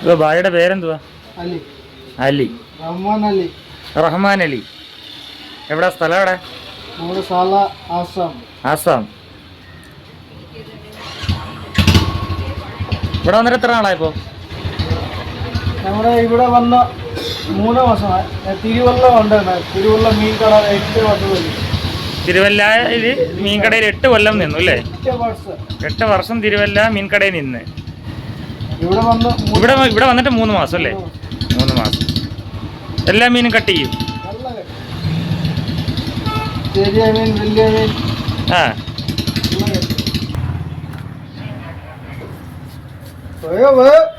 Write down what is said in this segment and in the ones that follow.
ഇപ്പൊ ഭായിയുടെ പേരെന്തുവാ? അലി. അലി. റഹ്മാൻ അലി. റഹ്മാൻ അലി. എവിടെ സ്ഥലം എവിടെ? ആസാം. ആസാം. ഇവിടെ വന്നിട്ട് എത്ര നാളായപ്പോ നമ്മുടെ ഇവിടെ വന്ന മൂന്ന് മാസമായി. തിരുവല്ല ഉണ്ടായിരുന്നു തിരുവല്ല മീൻ കട എട്ട് വർഷം വരും മീൻ മീൻകടയിൽ എട്ട് കൊല്ലം നിന്നു അല്ലേ? എട്ട് വർഷം. എട്ട് വർഷം തിരുവല്ല മീൻകടയിൽ നിന്ന്. ഇവിടെ ഇവിടെ വന്നിട്ട് മൂന്ന് മാസം അല്ലേ? മൂന്ന് മാസം. എല്ലാ മീനും കട്ട് ചെയ്യും. ആ. ഓയോ കാര്യം. പോയോ?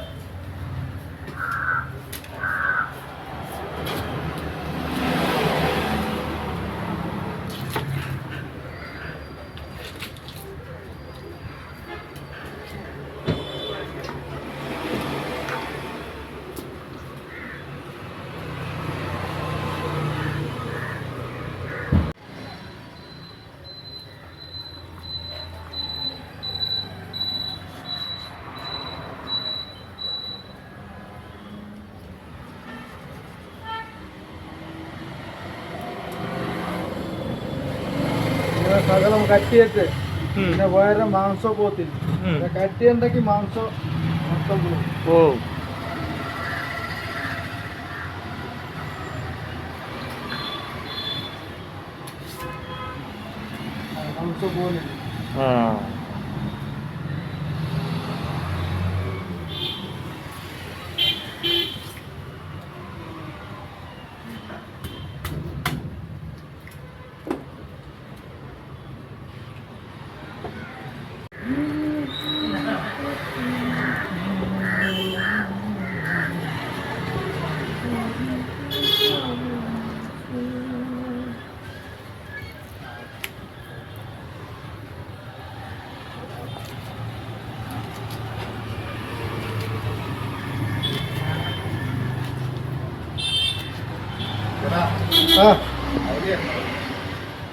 സകലം കട്ടിയിട്ട്. പിന്നെ വേറെ മാംസം പോത്തില്ല. കട്ടിയുണ്ടെങ്കിൽ മാംസം മൊത്തം പോകും. ഓ. മാംസം പോകുന്നില്ല ആ ആ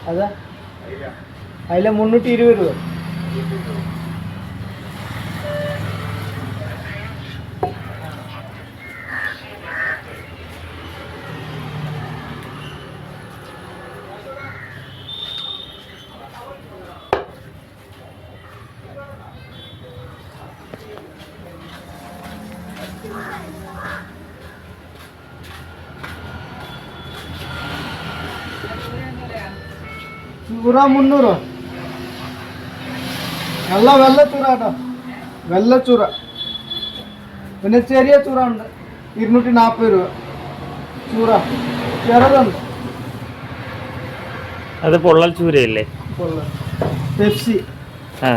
അതാ. അതിലെ മുന്നൂറ്റി ഇരുപത് രൂപ. ചൂറ മുന്നൂറ്. നല്ല വെള്ളച്ചൂറ കേട്ടോ വെള്ളച്ചൂറ പിന്നെ ചെറിയ ചൂറ ഉണ്ട് ഇരുന്നൂറ്റി നാൽപ്പത് രൂപ. ചൂറ ചെറുതുണ്ട്. അത് പൊള്ളൽ ചൂരയല്ലേ? പൊള്ളൽ. പെപ്സി. ആ.